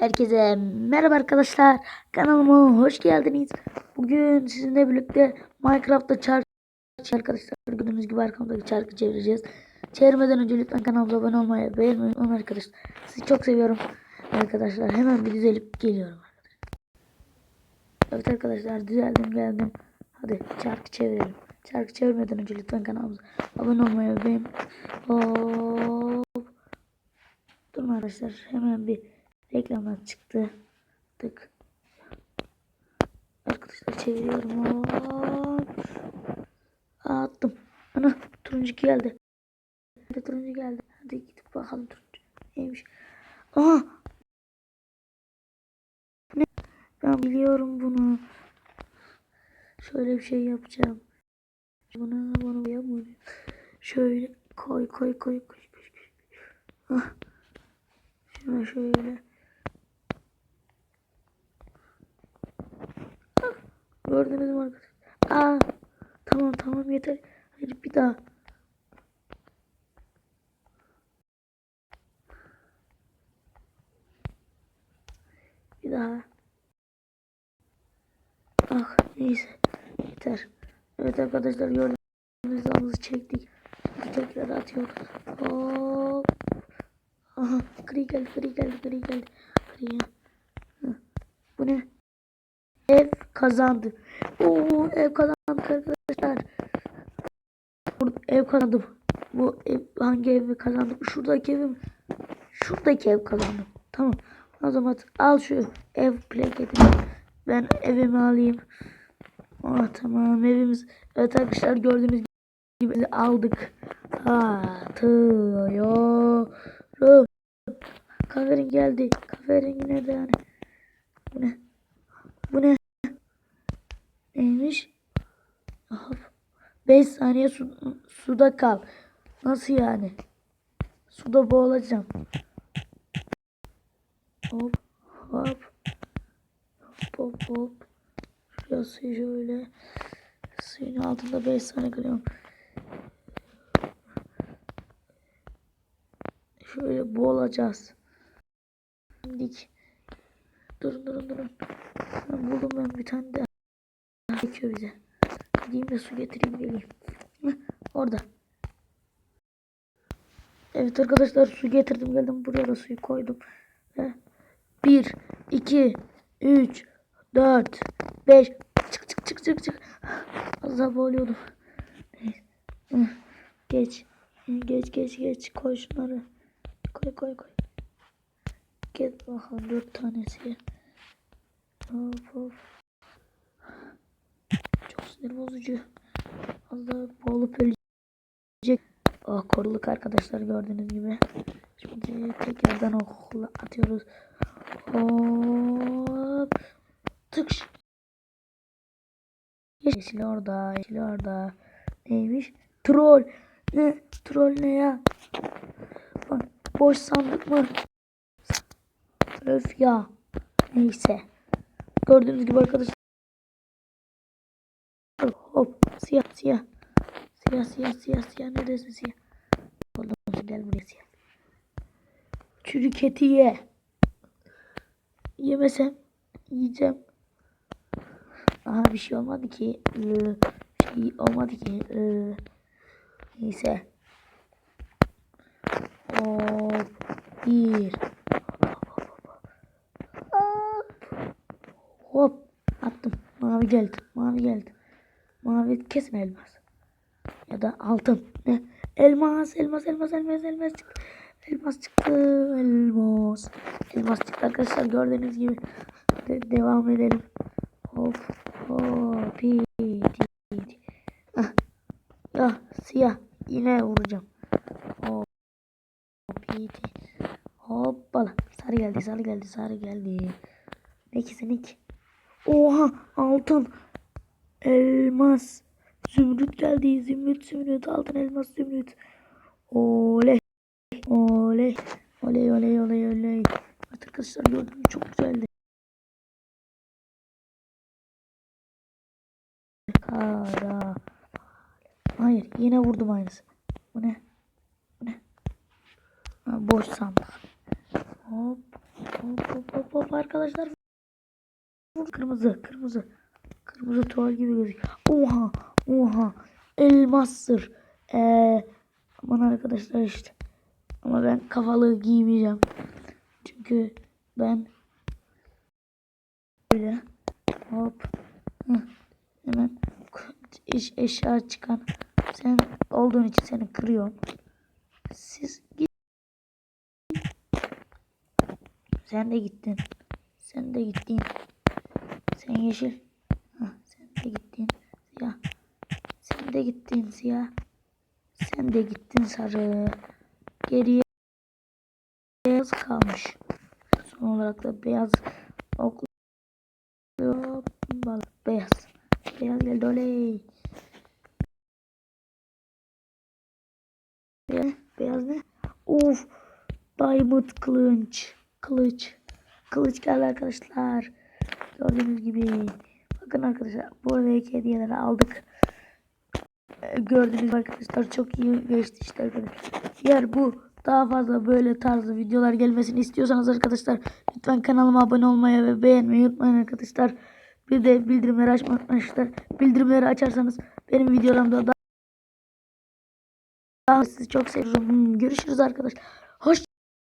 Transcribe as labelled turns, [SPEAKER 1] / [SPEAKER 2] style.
[SPEAKER 1] Herkese merhaba arkadaşlar. Kanalıma hoş geldiniz. Bugün sizinle birlikte Minecraft'ta çark arkadaşlar gördüğünüz gibi arkamdaki çarkı çevireceğiz. Çevirmeden önce lütfen kanalımıza abone olmayı beğenmeyi unutmayın arkadaşlar. Sizi çok seviyorum arkadaşlar. Hemen bir düzelip geliyorum arkadaşlar. Evet arkadaşlar düzeldim geldim. Hadi çarkı çevirelim. Çarkı çevirmeden önce lütfen kanalımıza abone olmayı ve beğen. Hop. Durun arkadaşlar hemen bir reklamlar çıktı. Tık. Arkadaşlar çeviriyorum. Attım. Ana turuncu geldi. Hadi turuncu geldi. Hadi gidip bakalım turuncu. Neymiş? Aha. Ne? Ben biliyorum bunu. Şöyle bir şey yapacağım. Bunu bunu yapmayayım. Şöyle koy koy koy koy koy. koy. Ah. Şuna şöyle. Ah, Gördünüz mü arkadaşlar? Aa, tamam tamam yeter. Hayır bir daha. Bir daha. Ah neyse yeter. Evet arkadaşlar gördüğünüz gibi çektik. Tekrar atıyoruz. Hop. Aha gri geldi gri geldi gri geldi. Hı. Bu ne? Ev kazandı. Oo ev kazandık arkadaşlar. Ev kazandım. Bu ev hangi evi kazandım? Şuradaki evim. Şuradaki ev kazandım. Tamam. O zaman al şu ev plaketini. Ben evimi alayım. Oh, tamam evimiz. Evet arkadaşlar gördüğünüz gibi aldık. Atıyorum. Kahverengi geldi. Kahverengi nerede yani? Bu ne? Bu ne? Neymiş? Hop. 5 saniye su, suda kal. Nasıl yani? Suda boğulacağım. Hop hop. Hop hop. Şurası şöyle. Suyun altında 5 saniye kalıyorum. Şöyle boğulacağız. Dik. Durun durun durun. Ben buldum ben bir tane daha. Gerekiyor bize. Gideyim de su getireyim geleyim. Orada. Evet arkadaşlar su getirdim geldim. Buraya da suyu koydum. Ve 1, 2, 3, 4, 5. Çık çık çık çık çık. Az daha boğuluyordum. Neyse. Heh, Geç. Geç geç geç. Koy şunları. Koy koy koy. Get bakalım dört tanesi. Hop hop. Sinir bozucu. Az daha boğulup ölecek. Oh koruluk arkadaşlar gördüğünüz gibi. Şimdi tekrardan okula atıyoruz. Hop. Tık. Yeşil orada. Yeşil orada. Neymiş? Troll. Ne? Troll ne ya? Bak, boş sandık mı? Öf ya. Neyse. Gördüğünüz gibi arkadaşlar. Hop. Siyah siyah. Siyah siyah siyah siyah. Neredesin siyah? Oğlum gel buraya siyah. Çürük eti ye. Yemesem yiyeceğim. Aha bir şey olmadı ki. Ee, şey olmadı ki. Ee, neyse. Hop. Bir. Hop. Attım. Mavi geldi. Mavi geldi. Mavi kesin elmas. Ya da altın. Ne? Elmas. Elmas. Elmas. Elmas. Elmas çıktı. Elmas çıktı. Elmas. Elmas çıktı arkadaşlar. Gördüğünüz gibi. De- devam edelim. Hop. Hop. Ti. Ah. Ah. Siyah. Yine vuracağım. Hop. Ti. Hoppala. Sarı geldi. Sarı geldi. Sarı geldi. Ne ki? Oha altın. Elmas. Zümrüt geldi. Zümrüt zümrüt. Altın elmas zümrüt. Oley. Oley. Oley oley oley oley. Evet arkadaşlar gördünüz mü? çok güzeldi. Kara. Hayır yine vurdum aynısı. Bu ne? Bu ne? Ha, boş sandık. Hop hop hop hop. Hop arkadaşlar. Kırmızı kırmızı. Kırmızı tuval gibi gözüküyor. Oha oha. Elmastır. Ee, aman arkadaşlar işte. Ama ben kafalığı giymeyeceğim. Çünkü ben böyle hop Heh, hemen iş eşya çıkan sen olduğun için seni kırıyorum. Siz git. Sen de gittin. Sen de gittin. Sen yeşil. De gittin. Siyah. Sen de gittin siyah. Sen de gittin sarı. Geriye beyaz kalmış. Son olarak da beyaz oklu balık beyaz. Beyaz geldi oley. Beyaz ne? Of. Diamond kılıç. Kılıç. Kılıç geldi arkadaşlar. Gördüğünüz gibi. Bakın arkadaşlar bu evdeki hediyeleri aldık. Ee, Gördüğünüz arkadaşlar çok iyi geçti işte arkadaşlar. Eğer bu daha fazla böyle tarzı videolar gelmesini istiyorsanız arkadaşlar lütfen kanalıma abone olmayı ve beğenmeyi unutmayın arkadaşlar. Bir de bildirimleri açmayı unutmayın arkadaşlar. Bildirimleri açarsanız benim videolarımda daha sizi çok seviyorum. Görüşürüz arkadaşlar.